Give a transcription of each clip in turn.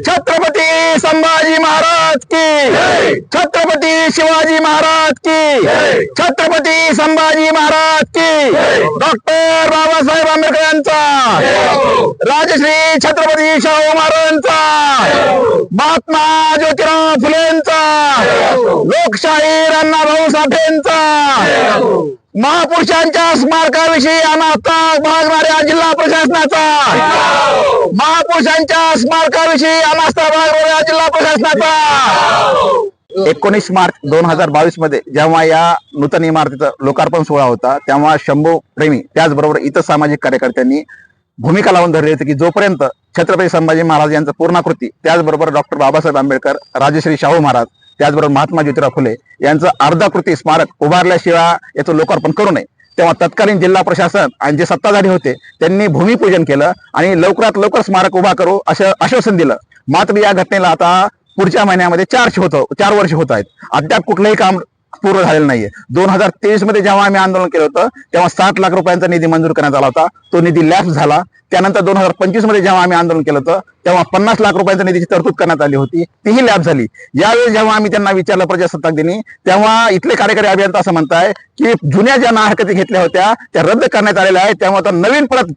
छत्रपती संभाजी महाराज की छत्रपती शिवाजी महाराज की छत्रपती संभाजी महाराज की डॉक्टर बाबासाहेब आंबेडकर यांचा राजश्री छत्रपती शाहू महाराजांचा महात्मा ज्योतिराव फुलेंचा लोकशाहीर अण्णाभाऊ साठेंचा महापुरुषांच्या स्मारकाविषयी अनास्था बाळगणाऱ्या जिल्हा प्रशासनाचा. महापुरुषांच्या स्मारकाविषयी अनास्था बाळगणाऱ्या जिल्हा प्रशासनाचा. एकोणीस मार्च दोन हजार बावीसमध्ये जेव्हा या नूतन इमारतीचा लोकार्पण सोहळा होता तेव्हा शंभू प्रेमी त्याचबरोबर इतर सामाजिक कार्यकर्त्यांनी भूमिका लावून धरली होती की जोपर्यंत छत्रपती संभाजी महाराज यांचं पूर्णाकृती त्याचबरोबर डॉक्टर बाबासाहेब आंबेडकर राजश्री शाहू महाराज त्याचबरोबर महात्मा ज्योतिराव फुले यांचं अर्धाकृती स्मारक उभारल्याशिवाय याचं लोकार्पण करू नये. तेव्हा तत्कालीन जिल्हा प्रशासन आणि जे सत्ताधारी होते त्यांनी भूमिपूजन केलं आणि लवकरात लवकर स्मारक उभा करू असं आश्वासन दिलं. मात्र या घटनेला आता पुढच्या महिन्यामध्ये चार होत चार वर्ष होत आहेत. अद्याप कुठलंही काम पूर्ण झालेलं नाहीये. दोन हजार तेवीसमध्ये जेव्हा आम्ही आंदोलन केलं होतं तेव्हा साठ लाख रुपयांचा निधी मंजूर करण्यात आला होता. तो निधी लॅप्स झाला. त्यानंतर दोन हजार पंचवीसमध्ये जेव्हा आम्ही आंदोलन केलं होतं तेव्हा पन्नास लाख रुपयांच्या निधीची तरतूद करण्यात आली होती. तीही लॅब झाली. यावेळी जेव्हा आम्ही त्यांना विचारलं प्रजासत्ताक दिनी तेव्हा इथले कार्यकारी अभियंता असं म्हणताय की जुन्या ज्या ना हरकती घेतल्या होत्या त्या रद्द करण्यात आलेल्या आहेत त्यामुळे आता नवीन परत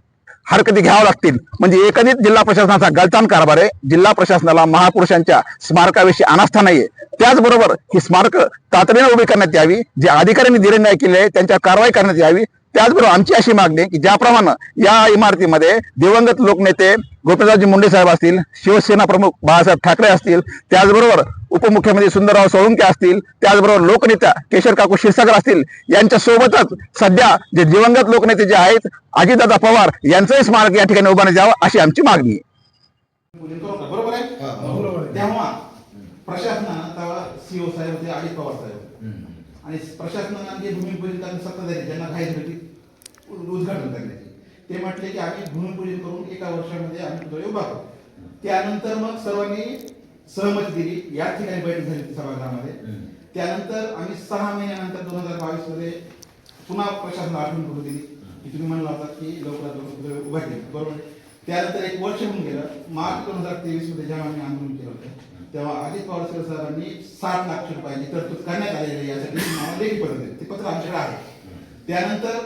हरकती घ्याव्या लागतील. म्हणजे एकंदरीत जिल्हा प्रशासनाचा गलतान कारभार आहे. जिल्हा प्रशासनाला महापुरुषांच्या स्मारकाविषयी अनास्था नाहीये. त्याचबरोबर ही स्मारक तातडीने उभी करण्यात यावी. जे अधिकाऱ्यांनी निर्णय केले त्यांच्या कारवाई करण्यात यावी. त्याचबरोबर आमची अशी मागणी आहे की ज्याप्रमाणे या इमारतीमध्ये दिवंगत लोकनेते गोपीनाथजी मुंडे साहेब असतील शिवसेना प्रमुख बाळासाहेब ठाकरे असतील त्याचबरोबर उपमुख्यमंत्री सुंदरराव सोळंके असतील त्याचबरोबर लोकनेत्या केशर काकू क्षीरसागर असतील यांच्या सोबतच सध्या जे दिवंगत लोकनेते जे आहेत अजितदादा पवार यांचंही स्मारक या ठिकाणी उभारण्यात यावं अशी आमची मागणी आहे? बरोबर आहे? तेव्हा प्रशासनानं तेव्हा सीओ साहेब होते अजित पवार साहेब आणि प्रशासनानं जे भूमिपूजन ज्यांना घाई होती. उद्घाटन करण्याची. ते म्हटले की आम्ही भूमिपूजन करून एका वर्षामध्ये आम्ही तो उभा करू त्यानंतर मग सर्वांनी सहमती दिली. या ठिकाणी बैठक झाली सभागृहामध्ये. त्यानंतर आम्ही सहा महिन्यानंतर दोन हजार बावीसमध्ये पुन्हा प्रशासनाला आठवण करून दिली. की तुम्ही म्हणला होता की लवकरात लवकर पुतळे उभा केले बरोबर? त्यानंतर एक वर्ष होऊन गेलं. मार्च दोन हजार तेवीसमध्ये जेव्हा आम्ही आंदोलन केलं होतं तेव्हा अजित पवार सरांनी साठ लाख रुपयांची तरतूद करण्यात आलेली यासाठी मला लेखी पत्र दिले. ते पत्र आमच्याकडे आहे. त्यानंतर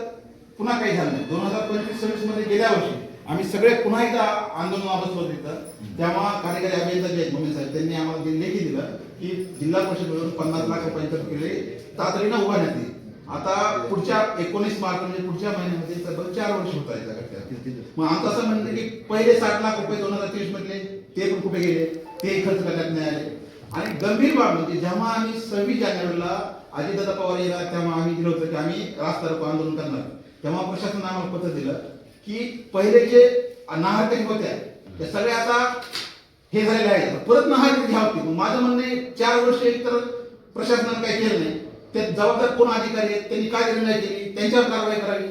पुन्हा काही झालं नाही. दोन हजार पंचवीस सव्वीसमध्ये गेल्या वर्षी आम्ही सगळे पुन्हा एकदा आंदोलन बसलो तिथं तेव्हा कार्यकारी अभियंता जे आहेत साहेब त्यांनी आम्हाला लेखी दिलं की जिल्हा परिषदेवरून पन्नास लाख रुपयांची किल्ले तातडीनं उभारण्यात येईल. आता पुढच्या एकोणीस मार्च म्हणजे पुढच्या महिन्यामध्ये तब्बल चार वर्ष होत आहेत मग आमचं असं म्हणणं की पहिले साठ लाख रुपये दोन हजार तेवीस मधले ते पण कुठे गेले? ते खर्च करण्यात नाही आले. आणि गंभीर बाब म्हणजे जेव्हा आम्ही सव्वीस जानेवारीला अजितदादा पवार यायला तेव्हा आम्ही दिलं होतं की आम्ही रास्ता रोको आंदोलन करणार. तेव्हा प्रशासन आम्हाला पत्र दिलं की पहिले जे नाहरकती होत्या त्या सगळ्या आता हे झालेले आहे परत नाहरते घ्यावं होती माझं म्हणणं चार वर्ष एकतर प्रशासनानं काही केलं नाही. ते जबाबदार कोण अधिकारी आहेत? त्यांनी काय निर्णय केली? त्यांच्यावर कारवाई करावी.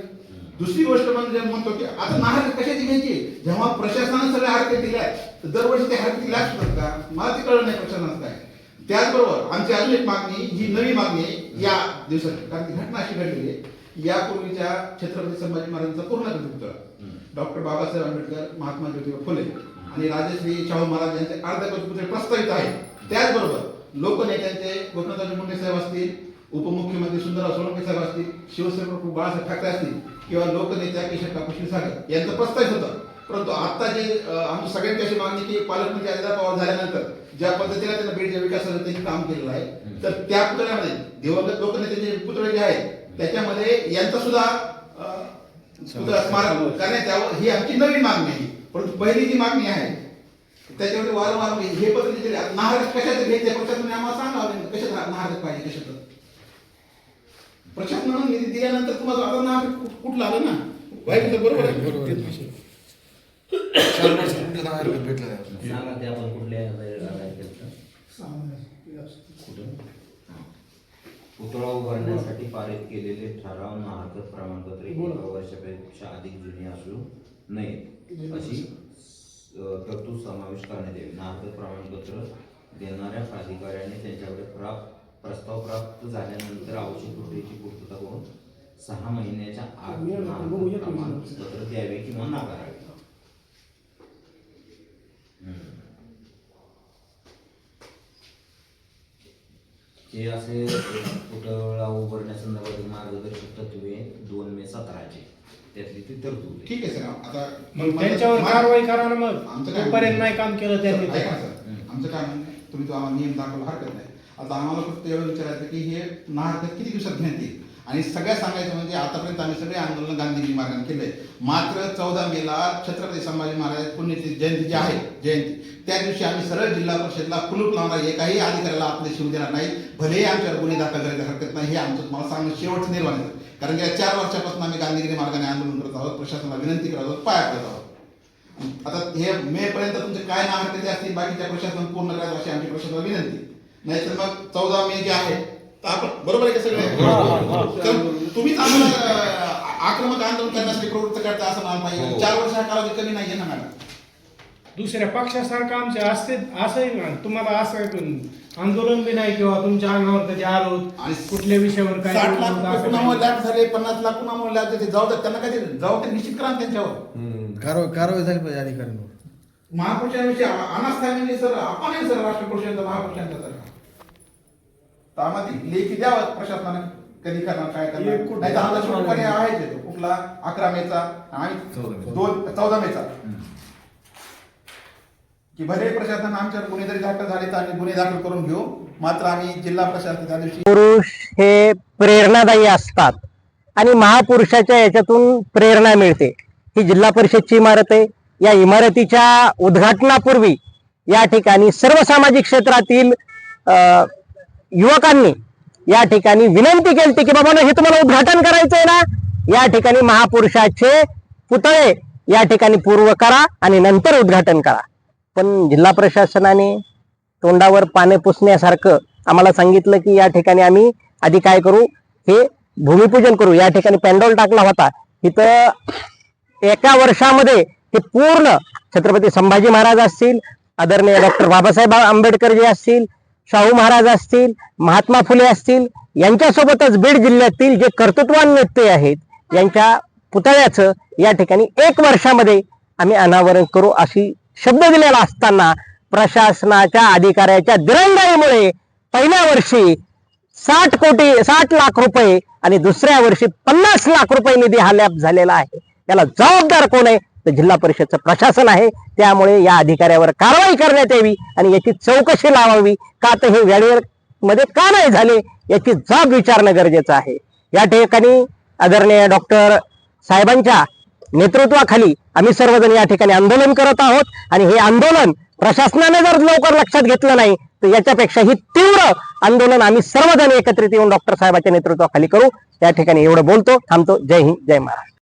दुसरी गोष्ट म्हणजे म्हणतो की आता नाहरकत कशाची घ्यायची? जेव्हा प्रशासनानं सगळ्या हरकत दिल्या तर दरवर्षी त्या हरकती लॅप्स का? मला ते कळलं नाही प्रशासनाचं काय. त्याचबरोबर आमची अजून एक मागणी ही नवी मागणी या दिवसात कारण घटना अशी घडलेली आहे. यापूर्वीच्या छत्रपती संभाजी महाराजांचा पूर्ण पुतळा डॉक्टर बाबासाहेब आंबेडकर महात्मा ज्योतिबा फुले आणि राजश्री शाहू महाराज यांचे अर्धकल्प पुतळे प्रस्तावित आहे. त्याचबरोबर लोकनेत्यांचे गोपीनाथराव मुंडे साहेब असतील उपमुख्यमंत्री सुंदरराव सोळंके साहेब असतील शिवसेना प्रमुख बाळासाहेब ठाकरे असतील किंवा लोकनेत्या केशव काकू क्षीरसागर यांचं प्रस्तावित होतं. परंतु आता जे आमची सगळ्यांची अशी मागणी की पालकमंत्री अजित पवार झाल्यानंतर ज्या पद्धतीने त्यांना बीडच्या विकासासाठी त्यांनी काम केलेलं आहे तर त्या पुतळ्यामध्ये दिवंगत लोकनेते जे पुतळे जे आहेत त्याच्यामध्ये यांचा सुद्धा पुतळा स्मारक करण्यात यावं ही आमची नवीन मागणी आहे. परंतु पहिली जी मागणी आहे त्याच्यामध्ये वारंवार हे पत्र दिले नाहरक कशाचं घ्यायचं प्रशासनाने आम्हाला सांगावं कशात नाहरक पाहिजे कशाचं? प्रशासनानं निधी दिल्यानंतर तुम्हाला आता नाहरक कुठ- कुठलं आलं ना? वाईट तर बरोबर आहे. भेटलं? कुठल्या. पुतळा उभारण्यासाठी पारित केलेले ठराव ना प्रमाणपत्र एका वर्षापेक्षा अधिक जुने असू नयेत. अशी तरतूद समावेश करण्यात यावी ना प्रमाणपत्र देणाऱ्या प्राधिकाऱ्याने त्यांच्याकडे प्राप्त प्रस्ताव प्राप्त झाल्यानंतर आवश्यक त्रुटीची पूर्तता करून सहा महिन्याच्या आत द्यावे किंवा नाकारावे. हे असे पुतळा उभारण्यासंदर्भातील मार्गदर्शक तत्वे दोन मे सतराचे. त्यातली ती तरतूद आहे. ठीक आहे सर. आता मग त्यांच्यावर कारवाई करा ना मग? आमचं काय तोपर्यंत नाही काम केलं त्यांनी सर, तर. ऐका ना सर. आमचं काय म्हणणं आहे, तुम्ही तो आम्हाला नियम दाखवायला हरकत नाही. आता आम्हाला फक्त एवढं विचारायचं की हे नाहरकत किती दिवसात घेण्यात येईल? आणि सगळ्यात सांगायचं म्हणजे आतापर्यंत आम्ही सगळे आंदोलन गांधीजी मार्गाने केले. मात्र चौदा मेला छत्रपती संभाजी महाराज पुण्यची जयंती जी आहे जयंती त्या दिवशी आम्ही सरळ जिल्हा परिषदला कुलूप लावणार एकाही अधिकाऱ्याला आपले शिव देणार नाही भलेही आमच्यावर गुन्हे दाखल करायचं हरकत नाही हे आमचं तुम्हाला सांगणं शेवटचं निर्माण आहे. कारण गेल्या चार वर्षापासून आम्ही गांधीगिरी मार्गाने आंदोलन करत आहोत प्रशासनाला विनंती करत आहोत पाया करत आहोत. आता हे मे पर्यंत तुमचे काय नाव ते असतील बाकीच्या प्रशासन पूर्ण करायचं अशी आमची प्रशासनाला विनंती. नाहीतर मग चौदा मे जे आहे तर आपण बरोबर आहे का सगळे? तुम्हीच आम्हाला आक्रमक आंदोलन करण्यासाठी प्रवृत्त करता असं मला पाहिजे चार वर्ष हा कालावधी कमी नाहीये ना मॅडम? दुसऱ्या पक्षासारखं आमचे असते असंही ना तुम्हाला असं आंदोलन बी नाही किंवा तुमच्या अंगावर कधी आरोप आणि कुठल्या विषयावर काय साठ लाख नाही. कुणामुळे झाले पन्नास लाख कुणामुळे लॅब झाले जाऊ द्या त्यांना काही जबाबदारी निश्चित करा त्यांच्यावर. कारवाई कारवाई झाली पाहिजे अधिकाऱ्यांवर. महापुरुषांविषयी अनास्था म्हणजे सर. आपण आहे सर राष्ट्रपुरुषांचा महापुरुषांचा सर तर आम्हाला ती लेखी द्यावं प्रशासनाने. कधी करणार काय एक करणार नाही तर आमचा आहे तो. कुठला? अकरा मेचा आणि दोन चौदा मेचा. की भले प्रशासन आमच्यावर गुन्हे जरी दाखल झाले तर आम्ही गुन्हे दाखल करून घेऊ. मात्र आम्ही जिल्हा प्रशासन त्या दिवशी पुरुष हे प्रेरणादायी असतात. आणि महापुरुषाच्या याच्यातून प्रेरणा मिळते. ही जिल्हा परिषदची इमारत आहे. या इमारतीच्या उद्घाटनापूर्वी या ठिकाणी सर्व सामाजिक क्षेत्रातील अ, युवकांनी या ठिकाणी विनंती केली की बाबा हे तुम्हाला उद्घाटन करायचंय ना? या ठिकाणी महापुरुषाचे पुतळे या ठिकाणी पूर्व करा आणि नंतर उद्घाटन करा. पण जिल्हा प्रशासनाने तोंडावर पाने पुसण्यासारखं आम्हाला सांगितलं की या ठिकाणी आम्ही आधी काय करू? हे भूमिपूजन करू. या ठिकाणी पॅन्डॉल टाकला होता. तिथं एका वर्षामध्ये हे पूर्ण छत्रपती संभाजी महाराज असतील आदरणीय डॉक्टर बाबासाहेब आंबेडकर जे असतील शाहू महाराज असतील महात्मा फुले असतील यांच्यासोबतच बीड जिल्ह्यातील जे कर्तृत्वान नेते आहेत यांच्या पुतळ्याचं या ठिकाणी एक वर्षामध्ये आम्ही अनावरण करू अशी शब्द दिलेला असताना प्रशासनाच्या अधिकाऱ्याच्या दिरंगाईमुळे पहिल्या वर्षी साठ कोटी साठ लाख रुपये आणि दुसऱ्या वर्षी पन्नास लाख रुपये निधी हा लॅप झालेला आहे. याला जबाबदार कोण आहे? तर जिल्हा परिषदचं प्रशासन आहे. त्यामुळे या अधिकाऱ्यावर कारवाई करण्यात यावी आणि याची चौकशी लावावी. का तर हे वेळेवर मध्ये का नाही झाले याची जाब विचारणं गरजेचं आहे. या ठिकाणी आदरणीय डॉक्टर साहेबांच्या नेतृत्वाखाली आम्ही सर्वजण या ठिकाणी आंदोलन करत आहोत. आणि हे आंदोलन प्रशासनाने जर लवकर लक्षात घेतलं नाही तर याच्यापेक्षा ही तीव्र आंदोलन आम्ही सर्वजण एकत्रित येऊन डॉक्टर साहेबांच्या नेतृत्वाखाली करू. या ठिकाणी एवढं बोलतो. थांबतो. जय हिंद जय महाराष्ट्र.